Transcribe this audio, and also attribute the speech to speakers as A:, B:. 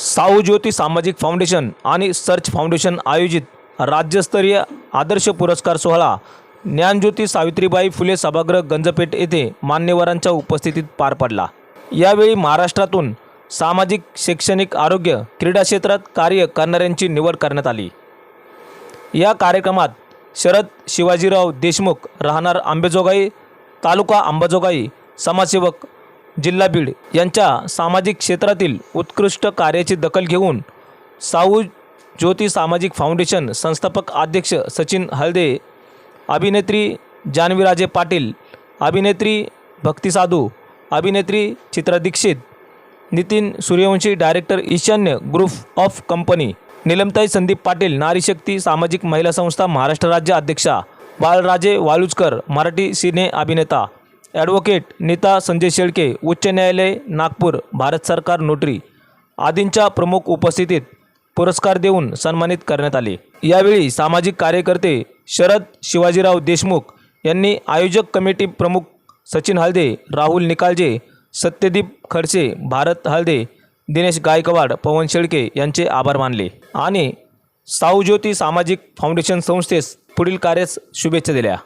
A: साऊ ज्योती सामाजिक फाउंडेशन आणि search foundation आयोजित राज्यस्तरीय आदर्श पुरस्कार सोहळा ज्ञानज्योती सावित्रीबाई फुले सभागृह गंजपेठ येथे मान्यवरांच्या उपस्थितीत पार पडला. यावेळी महाराष्ट्रातून सामाजिक शैक्षणिक आरोग्य क्रीडा क्षेत्रात कार्य करणाऱ्यांची निवड करण्यात आली. या कार्यक्रमात शरद शिवाजीराव देशमुख राहणार आंबेजोगाई तालुका आंबाजोगाई समाजसेवक जिल्हा बीड यांच्या सामाजिक क्षेत्रातील उत्कृष्ट कार्याची दखल घेऊन साऊ ज्योती सामाजिक फाउंडेशन संस्थापक अध्यक्ष सचिन हळदे अभिनेत्री जान्हवीराजे पाटील अभिनेत्री भक्ती साधू अभिनेत्री Chitra Dixit Nitin Suryavanshi director Ishanya group of company निलमताई संदीप पाटील नारीशक्ती सामाजिक महिला संस्था महाराष्ट्र राज्य अध्यक्षा बाळराजे वालुजकर मराठी सिने अभिनेता ॲडव्होकेट नीता संजय शेळके उच्च न्यायालय नागपूर भारत सरकार नोटरी आदींच्या प्रमुख उपस्थितीत पुरस्कार देऊन सन्मानित करण्यात आले. यावेळी सामाजिक कार्यकर्ते शरद शिवाजीराव देशमुख यांनी आयोजक कमिटी प्रमुख सचिन हळदे राहुल निकालजे सत्यदीप खडसे भारत हल्दे दिनेश गायकवाड पवन शेळके यांचे आभार मानले आणि साऊज्योती सामाजिक फाउंडेशन संस्थेस पुढील कार्यास शुभेच्छा दिल्या.